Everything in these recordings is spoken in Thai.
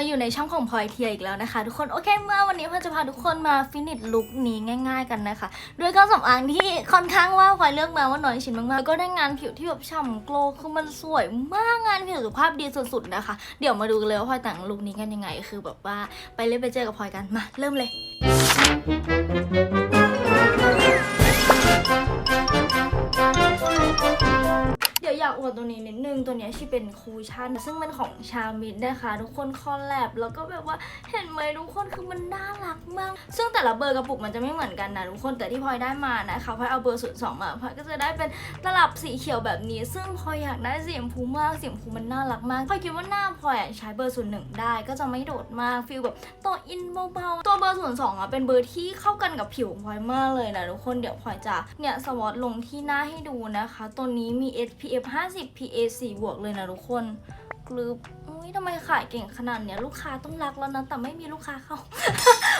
มาอยู่ในช่องของพลอยเทียอีกแล้วนะคะ ทุกคนโอเคเมื่อวันนี้พลอยจะพาทุกคนมาฟินิชลุคนี้ง่าย ๆ กันนะคะด้วยเครื่องสำอางที่ค่อนข้างว่าพลอยเลือกมาว่าน้อยชิ้นมากๆแล้วก็ได้งานผิวที่แบบฉ่ำโกล์คือมันสวยมากงานผิวสุขภาพดีสุดๆนะคะ เดี๋ยวมาดูกันเลยว่าพลอยแต่งลุคนี้กันยังไง คือแบบว่าไปเล่นไปเจอกับพลอยกันมาเริ่มเลย อยากอวดตัวนี้นิดนึง ตัวนี้ยที่เป็นคูชั่น ซึ่งเป็นของชามิดนะคะ ทุกคนคอลแลบแล้วก็แบบว่าเห็นไหมทุกคนคือมันน่ารักมาก ซึ่งแต่ละเบอร์กระปุกมันจะไม่เหมือนกันนะทุกคนแต่ที่พลอยได้มานะคะพลอยเอาเบอร์ศูนย์สองมาพลอยก็จะได้เป็นตลับสีเขียวแบบนี้ ซึ่งพลอยอยากได้สีชมพูมากสีชมพูมันน่ารักมากพลอยคิดว่าหน้าพลอยใช้เบอร์ศูนย์หนึ่งได้ก็จะไม่โดดมากฟีลแบบตัวอินเบาๆตัวเบอร์ศูนย์สองอะเป็นเบอร์ที่เข้ากันกับผิวพลอยมากเลยนะทุกคนเดี๋ยวพลอยจะเนี่ยสวอตลงที่หน้าให้ดูนะคะ ตัวนี้มี SPF 50 PA 4บวกเลยนะทุกคนกลืบอุ้ยทำไมขายเก่งขนาดเนี้ยลูกค้าต้องรักแล้วนะแต่ไม่มีลูกค้าเข้า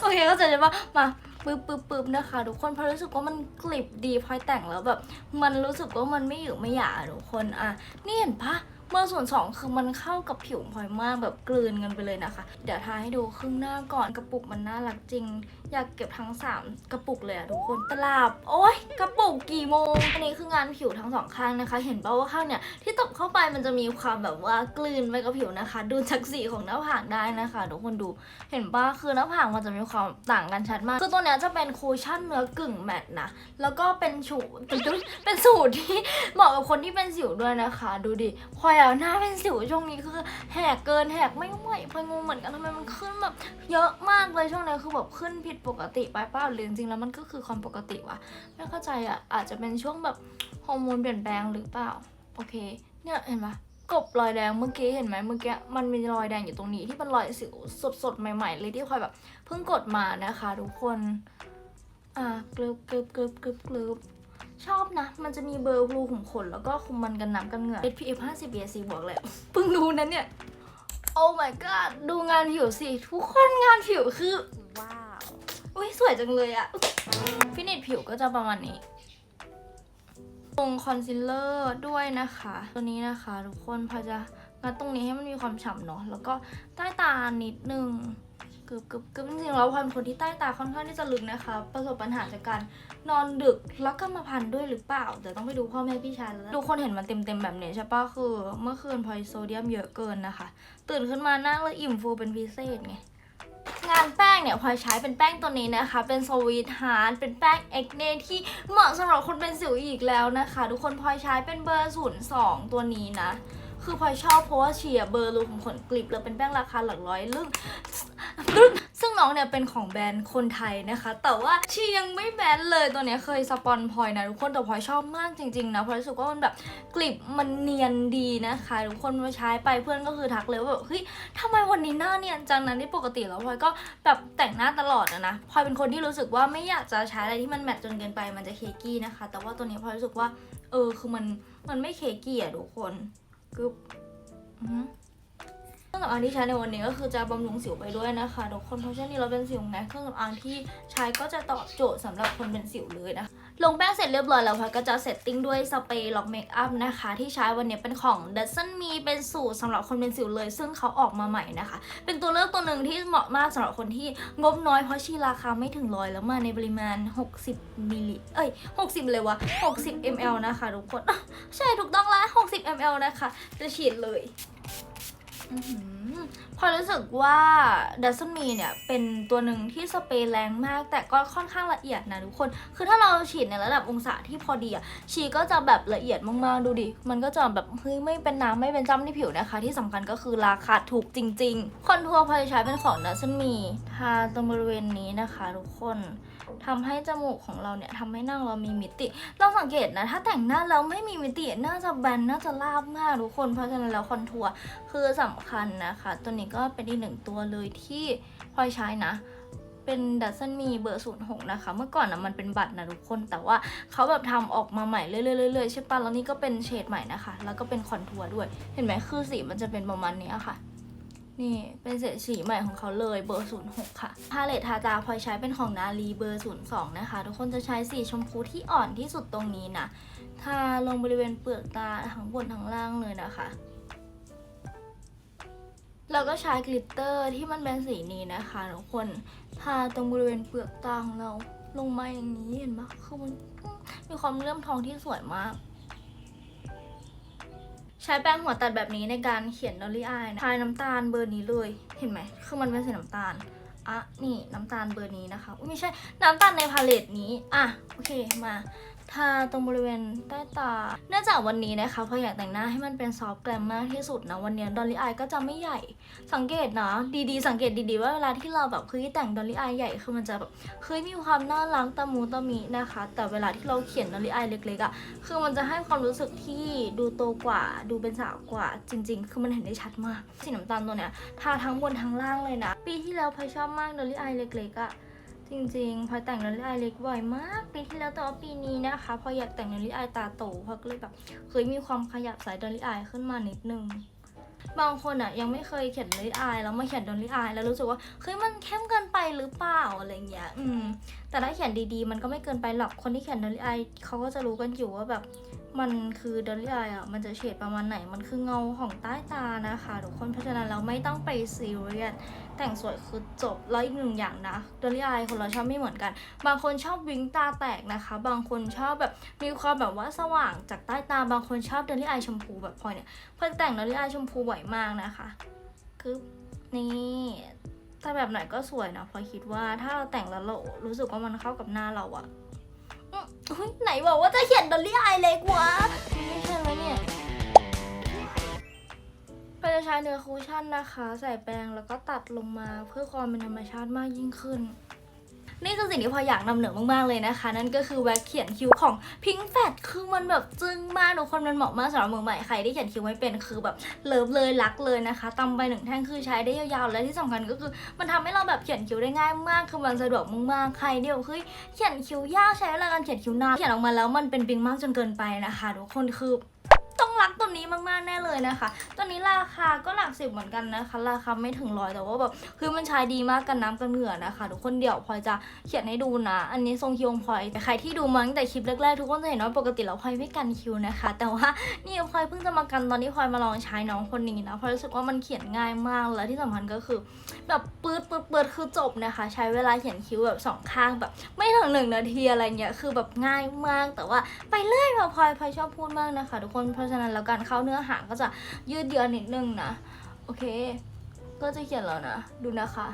โอเคก็จะได้ว่ามาปึ๊บปึ๊บปึ๊บนะคะทุกคนเพราะรู้สึกว่ามันกลิบดีพอยแต่งแล้วแบบ มันรู้สึกว่ามันไม่หยุไม่หยาอะทุกคนอะนี่เห็นปะ เบอร์ส่วนสองคือมันเข้ากับผิวพลอยมากแบบกลืนกันไปเลยนะคะ เดี๋ยวทาให้ดูครึ่งหน้าก่อนกระปุกมันน่ารักจริง อยากเก็บทั้ง 3 กระปุกเลยอะทุกคนตลับโอ๊ย กระปุกกี่โมง อันนี้คืองานผิวทั้งสองข้างนะคะ เห็นป่าว่าข้างเนี่ยที่ตบเข้าไปมันจะมีความแบบว่ากลืนไปกับผิวนะคะ ดูจากสีของหน้าผากได้นะคะทุกคนดูเห็นป่ะคือหน้าผากมันจะมีความต่างกันชัดมากคือตัวเนี้ยจะเป็นคูชั่นเนื้อกึ่งแมตต์นะแล้วก็เป็นชูเป็นเป็นสูตรที่เหมาะกับคนที่เป็นสิวด้วยนะคะ ดูดิพลอยอะหน้าเป็นสิวช่วงนี้คือแหกเกินแหกไม่ไหวพลอยงงเหมือนกันทำไมมันขึ้นแบบเยอะมากเลยช่วงนี้คือแบบขึ้นผิดปกติไปเปล่าหรือจริงๆแล้วมันก็คือความปกติวะไม่เข้าใจอะอาจจะเป็นช่วงแบบฮอร์โมนเปลี่ยนแปลงหรือเปล่าโอเค เนี่ยเห็นปะกบรอยแดงเมื่อกี้เห็นไหมเมื่อกี้มันมีรอยแดงอยู่ตรงนี้ที่เป็นรอยสิวสดๆใหม่ๆเลยที่พลอยแบบเพิ่งกดมานะคะ ทุกคนอะกรึบกรึบกรึบกรึบกรึบ ชอบนะ มันจะมีเบอร์รูขุมขนแล้วก็คุมมันกันน้ำกันเหงื่อ SPF 50 PA บวกเลยเพิ่งรู้นะเนี่ย โอ้ my god ดูงานผิวสิ ทุกคนงานผิวคือ ว้าวอุ้ยสวยจังเลยอะฟินิชผิวก็จะประมาณนี้ตรงคอนซีลเลอร์ด้วยนะคะ ตัวนี้นะคะ ทุกคนพอจะงัดตรงนี้ให้มันมีความฉ่ำเนาะแล้วก็ใต้ตานิดนึง กึบกึบกึบจริงๆแล้วพลอยเป็นคนที่ใต้ตาค่อนข้างที่จะลึกนะคะ ประสบปัญหาจากการนอนดึกแล้วก็มาพันธุ์ด้วยหรือเปล่าเดี๋ยวต้องไปดูพ่อแม่พี่ชายแล้วทุกคนเห็นมันเต็มๆแบบนี้ใช่ปะคือ เมื่อคืนพลอยโซเดียมเยอะเกินนะคะ ตื่นขึ้นมาหน้าเลยอิ่มฟูเป็นพิเศษไงงานแป้งเนี่ยพลอยใช้เป็นแป้งตัวนี้นะคะ เป็นสวีทฮาร์ดเป็นแป้งเอ็กเนที่เหมาะสำหรับคนเป็นสิวอีกแล้วนะคะ ทุกคนพลอยใช้เป็นเบอร์ศูนย์สองตัวนี้นะ คือพลอยชอบเพราะว่าเชียร์เบอร์รูของขนกลิบแล้วเป็นแป้งราคาหลักร้อยลึ่งลึ่งซึ่งน้องเนี่ยเป็นของแบรนด์คนไทยนะคะ แต่ว่าชียังไม่แบนเลยตัวเนี้ยเคยสปอนพลอยนะทุกคนแต่พลอยชอบมากจริงๆนะพลอยรู้สึกว่ามันแบบกลิบมันเนียนดีนะคะทุกคนมาใช้ไปเพื่อนก็คือทักเลยว่าแบบเฮ้ยทำไมวันนี้หน้าเนียนจังนั้นที่ปกติแล้วพลอยก็แบบแต่งหน้าตลอดนะพลอยเป็นคนที่รู้สึกว่าไม่อยากจะใช้อะไรที่มันแมตต์จนเกินไปมันจะเคกี้นะคะ แต่ว่าตัวนี้พลอยรู้สึกว่าเออคือมันมันไม่เคกี้อะทุกคน กึบเครื่องสำอางที่ใช้ในวันนี้ก็คือจะบำรุงสิวไปด้วยนะคะทุกคนเพราะฉะนั้นเราเป็นสิวไงเครื่องสำอางที่ใช้ก็จะตอบโจทย์สำหรับคนเป็นสิวเลยนะคะ ลงแป้งเสร็จเรียบร้อยแล้วพลอยก็จะเซตติ้งด้วยสเปรย์ล็อกเมคอัพนะคะ ที่ใช้วันนี้เป็นของ d u s n มีเป็นสูตรสำหรับคนเป็นสิวเลย ซึ่งเขาออกมาใหม่นะคะ เป็นตัวเลือกตัวหนึ่งที่เหมาะมากสำหรับคนที่งบน้อยเพราะชีราคาไม่ถึงร้อยแล้วมาในปริมาณ 60มิลลิเอ้ย 60 เลยวะ 60 ml นะคะทุกคน ใช่ถูกต้องละ60 ml นะคะ จะฉีดเลย พอรู้สึกว่าดัซซ n มีเนี่ย เป็นตัวหนึ่งที่สเปรย์แรงมาก แต่ก็ค่อนข้างละเอียดนะทุกคน คือถ้าเราฉีดในระดับองศาที่พอดีอะฉีดก็จะแบบละเอียดมากๆดูดิ มันก็จะแบบเฮ้ยไม่เป็นน้ำไม่เป็นจ้ำที่ผิวนะคะ ที่สำคัญก็คือราคาถูกจริง ๆ คอนทัวร์พอจะใช้เป็นของดัซซ n มีทาตรงบริเวณนี้นะคะ ทุกคน ทำให้จมูกของเราเนี่ยทำให้หน้าเรามีมิติลองสังเกตนะ ถ้าแต่งหน้าแล้วไม่มีมิติน่าจะแบนน่าจะราบมากทุกคน เพราะฉะนั้นแล้วคอนทัวร์คือสำคัญนะคะ ตัวนี้ก็เป็นอีกหนึ่งตัวเลยที่พลอยใช้นะ เป็นดัซเซนมีเบอร์ศูนย์หกนะคะ เมื่อก่อนนะมันเป็นบัตรนะทุกคน แต่ว่าเขาแบบทำออกมาใหม่เรื่อยๆเรื่อยๆใช่ปะแล้วนี่ก็เป็นเฉดใหม่นะคะ แล้วก็เป็นคอนทัวร์ด้วย เห็นไหมคือสีมันจะเป็นประมาณนี้ค่ะ นี่เป็นเศษสีใหม่ของเขาเลยเบอร์ 06 ค่ะ พาเลตทาตาพลอยใช้เป็นของนาลีเบอร์ 02 นะคะ ทุกคนจะใช้สีชมพูที่อ่อนที่สุดตรงนี้นะทาลงบริเวณเปลือกตาทั้งบนทั้งล่างเลยนะคะแล้วก็ใช้กลิตเตอร์ที่มันเป็นสีนี้นะคะทุกคนทาตรงบริเวณเปลือกตาของเราลงมาอย่างนี้เห็นปะคือมันมีความเลื่อมทองที่สวยมาก ใช้แป้งหัวตัดแบบนี้ในการเขียนดอลลี่อายนะทายน้ำตาลเบอร์นี้เลย เห็นไหม คือมันเป็นสีน้ำตาล อะ นี่น้ำตาลเบอร์นี้นะคะอุ๊ยไม่ใช่ น้ำตาลในพาเลตนี้ อะ โอเค มา ทาตรงบริเวณใต้ตา เนื่องจากวันนี้นะคะพออยากแต่งหน้าให้มันเป็นซอฟต์แกรมมากที่สุดนะ วันนี้ดอลลี่อายก็จะไม่ใหญ่ สังเกตนะดีๆ สังเกตดีๆ ว่าเวลาที่เราแบบเฮ้ยแต่งดอลลี่อายใหญ่คือมันจะแบบเฮ้ยมีความน่ารักตะมูตะมินะคะ แต่เวลาที่เราเขียนดอลลี่อายเล็กๆอะ่ะคือมันจะให้ความรู้สึกที่ดูโตกว่า ดูเป็นสาวกว่า จริง ๆ คือมันเห็นได้ชัดมากสีน้ำตาลตัวเนี้ยทาทั้งบนทั้งล่างเลยนะ ปีที่แล้วพอชอบมากดอลลี่อายเล็กๆอะ่ะ จริงๆพลอยแต่งดอลลี่อายเล็กบ่อยมากปีที่แล้วแต่ว่าปีนี้นะคะ พออยากแต่งดอลลี่อายตาโตพอก็เลยแบบเคยมีความขยับสายดอลลี่อายขึ้นมานิดนึงบางคนอะยังไม่เคยเขียนดอลลี่อายแล้วมาเขียนดอลลี่อายแล้วรู้สึกว่าเฮ้ยมันเข้มเกินไปหรือเปล่าอะไรเงี้ย อืม แต่ถ้าเขียนดีๆ มันก็ไม่เกินไปหรอกคนที่เขียนดอลลี่อายเขาก็จะรู้กันอยู่ว่าแบบ มันคือเดลี่อายอะมันจะเฉดประมาณไหนมันคือเงาของใต้ตานะคะทุกคนเพราะฉะนั้นเราไม่ต้องไปซีเรียสแต่งสวยคือจบแล้วอีกหนึ่งอย่างนะเดลี่อายคนเราชอบไม่เหมือนกัน บางคนชอบวิงตาแตกนะคะ บางคนชอบแบบมีความแบบว่าสว่างจากใต้ตาบางคนชอบเดลี่อายชมพูแบบพลอยเนี่ยพลอยแต่งเดลลี่อายชมพูบ่อยมากนะคะคือนี่แต่แบบไหนก็สวยนะพลอยคิดว่าถ้าเราแต่งแล้วเรารู้สึกว่ามันเข้ากับหน้าเราอะ อุ๊ยไหนบอกว่าจะเขียนดอลลี่อายเล็กวะไม่ใช่แล้วเนี่ย ก็จะใช้เนื้อคูชั่นนะคะ ใส่แปรงแล้วก็ตัดลงมาเพื่อความเป็นธรรมชาติมากยิ่งขึ้น นี่คือสิ่งที่พออยากนำเหนือมากๆเลยนะคะ นั่นก็คือแว็กเขียนคิ้วของ Pink Fat คือมันแบบจึ้งมากทุกคนมันเหมาะมากสำหรับมือใหม่ใครที่เขียนคิ้วไม่เป็นคือแบบเลิฟเลยรักเลยนะคะตำไปหนึ่งแท่งคือใช้ได้ยาวๆและที่สำคัญก็คือ มันทำให้เราแบบเขียนคิ้วได้ง่ายมากคือมันสะดวกมากๆใครเดียวเฮ้ยเขียนคิ้วยากใช้เวลาการเขียนคิ้วนานเขียนออกมาแล้วมันเป็นปิงมากจนเกินไปนะคะทุกคนคือ ต้องรักตัวนี้มากๆแน่เลยนะคะ ตัวนี้ราคาก็หลักสิบเหมือนกันนะคะ ราคาไม่ถึงร้อยแต่ว่าแบบคือมันใช้ดีมากกันน้ำกันเหงื่อนะคะ ทุกคนเดี๋ยวพลอยจะเขียนให้ดูนะ อันนี้ทรงคิวของพลอยแต่ใครที่ดูมาตั้งแต่คลิปแรกๆทุกคนจะเห็นว่าปกติแล้วพลอยไม่กันคิวนะคะ แต่ว่านี่พลอยเพิ่งจะมากันตอนที่พลอยมาลองใช้น้องคนนี้นะพลอยรู้สึกว่ามันเขียนง่ายมากและที่สำคัญก็คือ แบบปื๊ดปื๊ดปื๊ดคือจบนะคะ ใช้เวลาเขียนคิ้วแบบสองข้างแบบไม่ถึงหนึ่งนาทีอะไรเงี้ยคือแบบง่ายมากแต่ว่าไปเรื่อยค่ะพลอยพลอยชอบพูดมากนะคะ ทุกคนเพราะฉะนั้นแล้วการเข้าเนื้อหาก็จะยืดเยื้อนิดนึงนะ โอเค ก็จะเขียนแล้วนะ ดูนะคะ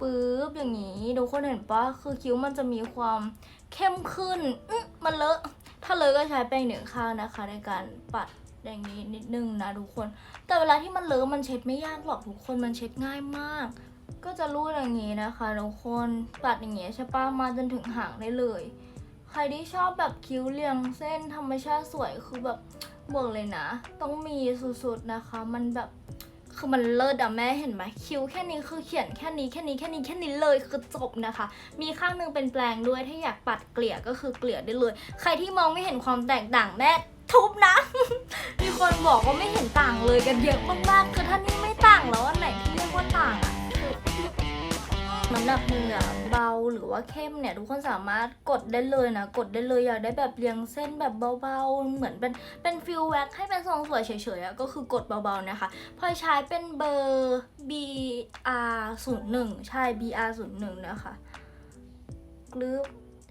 ปึ๊บอย่างนี้ทุกคนเห็นปะคือคิ้วมันจะมีความเข้มขึ้นมันเลอะถ้าเลอะก็ใช้แป้งหนึ่งข้างนะคะ ในการปัดอย่างนี้นิดนึงนะทุกคน แต่เวลาที่มันเลอะมันเช็ดไม่ยากหรอกทุกคนมันเช็ดง่ายมาก ก็จะรูดอย่างนี้นะคะทุกคนปัดอย่างเงี้ยใช่ปะมาจนถึงหางได้เลย ใครที่ชอบแบบคิ้วเรียงเส้นธรรมชาติสวยคือแบบ บอกเลยนะ ต้องมีสุดๆนะคะ มันแบบคือมันเลิศอะแม่เห็นไหมคิ้วแค่นี้คือเขียนแค่นี้แค่นี้แค่นี้แค่นี้เลยคือจบนะคะ มีข้างนึงเป็นแปลงด้วยถ้าอยากปัดเกลี่ยก็คือเกลี่ยได้เลย ใครที่มองไม่เห็นความแตกต่างแม่ทุบนะ มีคนบอกว่าไม่เห็นต่างเลยกันเยอะมากๆคือท่านี่ไม่ต่างแล้วอันไหนที่ น้ำหนักมืออะเบาหรือว่าเข้มเนี่ยทุกคนสามารถกดได้เลยนะ กดได้เลยอยากได้แบบเรียงเส้นแบบเบาๆ เหมือนเป็นเป็นฟิลแว็กให้เป็นทรงสวยเฉยๆอะก็คือกดเบาๆนะคะพลอยใช้เป็นเบอร์ BR 0 1ใช่ BR 0 1นะคะกรึบ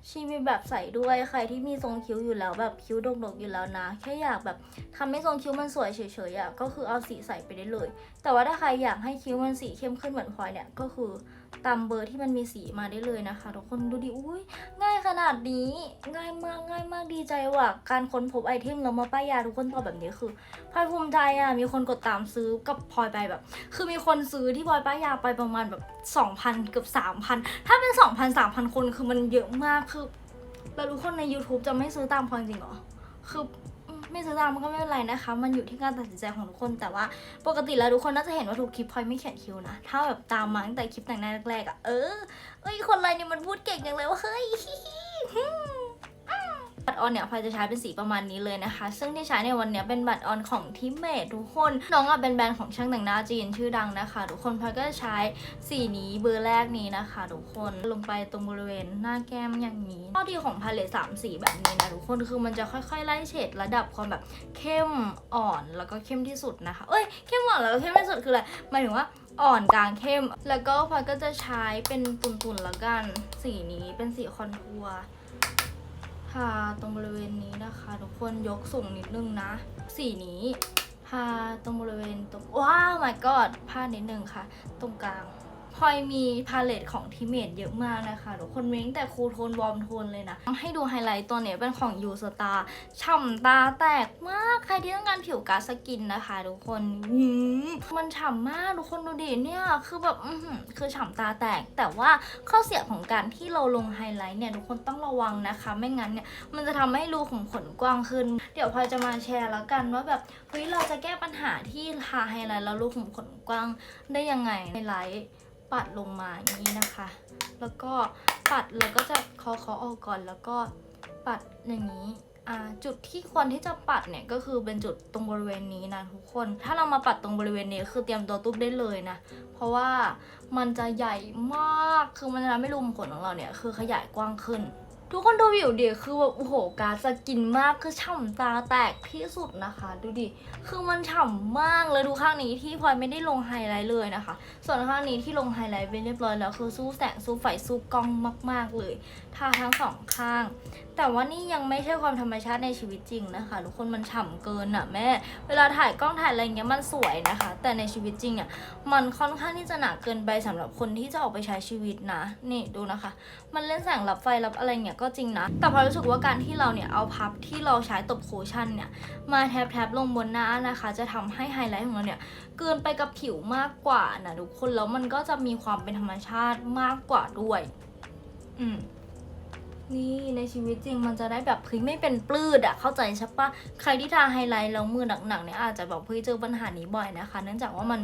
ชีมีแบบใส่ด้วยใครที่มีทรงคิ้วอยู่แล้วแบบคิ้วดกๆอยู่แล้วนะ แค่อยากแบบทำให้ทรงคิ้วมันสวยเฉยๆอะก็คือเอาสีใส่ไปได้เลย แต่ว่าถ้าใครอยากให้คิ้วมันสีเข้มขึ้นเหมือนพลอยเนี่ยก็คือ ตามเบอร์ที่มันมีสีมาได้เลยนะคะทุกคนดูดิอุ้ยง่ายขนาดนี้ง่ายมากง่ายมากดีใจว่ะการค้นพบไอเทมแล้วมาป้ายยาทุกคนตอบแบบนี้คือพลอยภูมิใจอะมีคนกดตามซื้อกับพลอยไปแบบ คือมีคนซื้อที่พลอยป้ายยาไปประมาณแบบ2,000เกือบ3,000 ถ้าเป็น 2,000 3,000 คนคือมันเยอะมากคือแล้วทุกคนใน YouTube จะไม่ซื้อตามพลอยจริงเหรอคือ ไม่ซื้อตามมันก็ไม่เป็นไรนะคะ มันอยู่ที่การตัดสินใจของทุกคนแต่ว่าปกติแล้วทุกคนน่าจะเห็นว่าทุกคลิปพลอยไม่เขียนคิวนะ ถ้าแบบตามมาตั้งแต่คลิปแต่งหน้าแรกๆอะ่ะเออเอ้ยคนไรเนี่ยมันพูดเก่งจังเลยว่าเฮ้ย บัตรออนเนี่ยพลอยจะใช้เป็นสีประมาณนี้เลยนะคะ ซึ่งที่ใช้ในวันนี้เป็นบัตรออนของทิเมททุกคน น้องอะเป็นแบรนด์ของช่างแต่งหน้าจีนชื่อดังนะคะ ทุกคนพลอยก็จะใช้สีนี้เบอร์แรกนี้นะคะ ทุกคนลงไปตรงบริเวณหน้าแก้มอย่างนี้ข้อดีของพาเลตสามสีแบบนี้นะทุกคนคือมันจะค่อยๆ ไล่เฉดระดับความแบบเข้มอ่อนแล้วก็เข้มที่สุดนะคะเอ้ยเข้มอ่อนแล้วก็เข้มที่สุดคืออะไรหมายถึงว่าอ่อนกลางเข้ม แล้วก็พลอยก็จะใช้เป็นตุ่นๆและกัน สีนี้เป็นสีคอนทัวร์ ทาตรงบริเวณนี้นะคะ ทุกคนยกสูงนิดนึงนะ สีนี้ทาตรงบริเวณตรงว้าว my god พลาดนิดนึงค่ะ ตรงกลาง พลอยมีพาเลตของทิเมตเยอะมากนะคะทุกคนเม้งแต่คูลโทนวอร์มโทนเลยนะ ให้ดูไฮไลท์ตัวเนี้ยเป็นของยูสตาฉ่ำตาแตกมาก ใครที่ต้องการผิวกาสกินนะคะทุกคนมมันฉ่ำมากทุกคนดูดิเนี่ย คือแบบอือคือฉ่ำตาแตก แต่ว่าข้อเสียของการที่เราลงไฮไลท์เนี่ยทุกคนต้องระวังนะคะ ไม่งั้นเนี่ยมันจะทำให้รูขุมขนกว้างขึ้น เดี๋ยวพลอยจะมาแชร์แล้วกันว่าแบบเฮ้ยเราจะแก้ปัญหาที่ทาไฮไลท์แล้วรูขุมขนกว้างได้ยังไงไฮไลท์ ปัดลงมาอย่างนี้นะคะ แล้วก็ปัดแล้วก็จะเคาะเคาะออกก่อนแล้วก็ปัดอย่างนี้อ่าจุดที่ควรที่จะปัดเนี่ยก็คือเป็นจุดตรงบริเวณนี้นะทุกคน ถ้าเรามาปัดตรงบริเวณนี้คือเตรียมตัวตุ๊บได้เลยนะ เพราะว่ามันจะใหญ่มาก คือมันจะทำให้รูขุมขนของเราเนี่ยคือขยายกว้างขึ้น ทุกคนดูวิวดิคือแบบโอ้โหการสกินมากคือฉ่ำตาแตกที่สุดนะคะ ดูดิ คือมันฉ่ำมากเลยดูข้างนี้ที่พลอยไม่ได้ลงไฮไลท์เลยนะคะ ส่วนข้างนี้ที่ลงไฮไลท์ไปเรียบร้อยแล้วคือสู้แสงสู้ไฟสู้กล้องมาก ๆ เลยทาทั้งสองข้าง แต่ว่านี่ยังไม่ใช่ความธรรมชาติในชีวิตจริงนะคะทุกคนมันฉ่ำเกินอะแม่ เวลาถ่ายกล้องถ่ายอะไรอย่างเงี้ยมันสวยนะคะ แต่ในชีวิตจริงเนี่ยมันค่อนข้างที่จะหนักเกินไปสำหรับคนที่จะออกไปใช้ชีวิตนะ นี่ดูนะคะ มันเล่นแสงรับไฟรับอะไรเงี้ยก็จริงนะ แต่พอรู้สึกว่าการที่เราเนี่ยเอาพับที่เราใช้ตบโคชั่นเนี่ยมาแทบแทบๆลงบนหน้านะคะ จะทำให้ไฮไลท์ของเราเนี่ยเกินไปกับผิวมากกว่านะทุกคนแล้วมันก็จะมีความเป็นธรรมชาติมากกว่าด้วย อืม นี่ในชีวิตจริงมันจะได้แบบเฮ้ยไม่เป็นปลื้ดอะเข้าใจใช่ปะใครที่ทาไฮไลท์แล้วมือหนักๆเนี่ยอาจจะแบบเฮ้ยเจอปัญหานี้บ่อยนะคะ เนื่องจากว่ามัน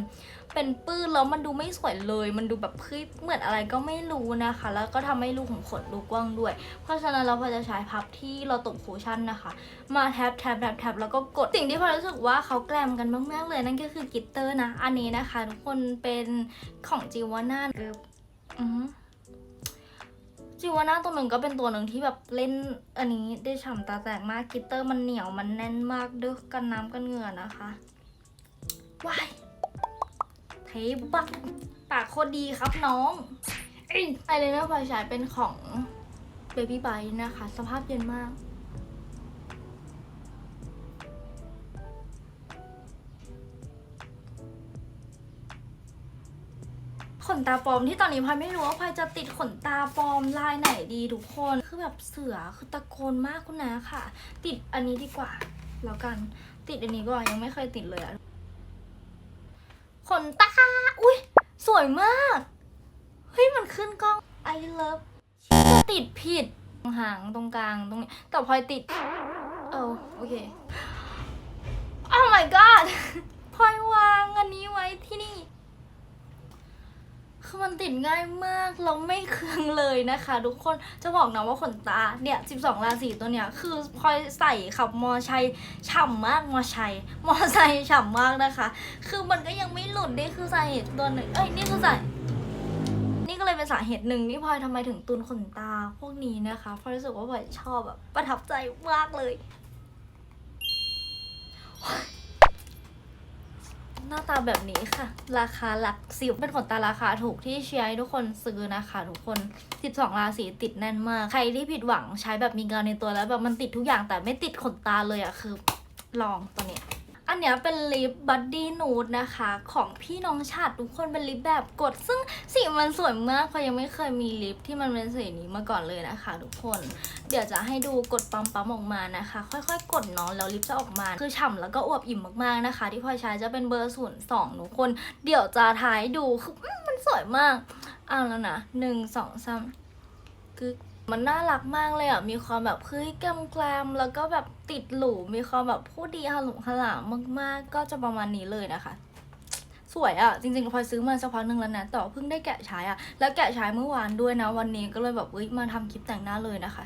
เป็นปื้ดแล้วมันดูไม่สวยเลย มันดูแบบเฮ้ยเหมือนอะไรก็ไม่รู้นะคะ แล้วก็ทำให้รูของขนดูกว้างด้วย เพราะฉะนั้นเราพอจะใช้พับที่เราตบคูชั่นนะคะ มาแทบแทบแทบแทบแล้วก็กดสิ่งที่พอรู้สึกว่าเขาแกลมกันมากๆเลยนั่นก็คือกลิตเตอร์นะ อันนี้นะคะทุกคนเป็นของจิวาน่าอือหือ จิวาน่าตัวหนึ่งก็เป็นตัวหนึ่งที่แบบเล่นอันนี้ได้ฉ่ำตาแตกมากกิตเตอร์มันเหนียวมันแน่นมากด้วยกันน้ำกันเหงื่อนะคะว้ายเทบักปากโคตรดีครับน้องไอเลนเนอร์พอยเป็นของเบบี้ไบนะคะ สภาพเย็นมาก ขนตาปลอมที่ตอนนี้พลอยไม่รู้ว่าพลอยจะติดขนตาปลอมลายไหนดีทุกคน คือแบบเสือคือตะโกนมากคุณนะค่ะ ติดอันนี้ดีกว่าแล้วกันติดอันนี้ก่อนยังไม่เคยติดเลยอะขนตาอุ้ยสวยมากเฮ้ยมันขึ้นกล้อง I love ติดผิดหางตรงกลางตรงนี้แต่พลอยติดเออโอเค Oh my god พลอยวางอันนี้ไว้ที่นี่ คือมันติดง่ายมากเราไม่เคืองเลยนะคะ ทุกคนจะบอกนะว่าขนตาเนี่ย12 ราศีตัวเนี้ยคือพลอยใส่ขับมอชัยฉ่ำมากมอชัยมอไซฉ่ำมากนะคะ คือมันก็ยังไม่หลุดนี่คือสาเหตุตัวหนึ่งเอ้ยนี่คือสานี่ก็เลยเป็นสาเหตุหนึ่งที่พลอยทำไมถึงตุนขนตาพวกนี้นะคะพลอยรู้สึกว่าพลอยชอบแบบประทับใจมากเลย หน้าตาแบบนี้ค่ะ ราคาหลักสิบเป็นขนตาราคาถูกที่เชียร์ให้ทุกคนซื้อนะคะทุกคน 12 ราศีติดแน่นมาก ใครที่ผิดหวังใช้แบบมีเงาในตัวแล้วแบบมันติดทุกอย่างแต่ไม่ติดขนตาเลยอะคือลองตัวเนี้ยอันเนี้ยเป็นลิปบัดดี้นูดนะคะ ของพี่น้องชาติทุกคนเป็นลิปแบบกด ซึ่งสีมันสวยมากเพราะยังไม่เคยมีลิปที่มันเป็นสีนี้มาก่อนเลยนะคะ ทุกคน เดี๋ยวจะให้ดูกดปั๊มปั๊มออกมานะคะ ค่อยๆ กดเนาะแล้วลิปจะออกมา คือฉ่ำแล้วก็อวบอิ่มมากๆนะคะ ที่พลอยใช้จะเป็นเบอร์ศูนย์สองทุกคน เดี๋ยวจะท้ายดูคือมันสวยมากเอาแล้วนะหนึ่งสองสามกึกมันน่ารักมากเลยอะ มีความแบบเฮ้ยแกมแกลมแล้วก็แบบติดหลูมีความแบบผู้ดีฮาหลุฮาหลามมากๆ ก็จะประมาณนี้เลยนะคะ สวยอะ จริงๆพลอยซื้อมาสักพักหนึ่งแล้วนะแต่เพิ่งได้แกะใช้อะ แล้วแกะใช้เมื่อวานด้วยนะ วันนี้ก็เลยแบบเอ้ยมาทำคลิปแต่งหน้าเลยนะคะ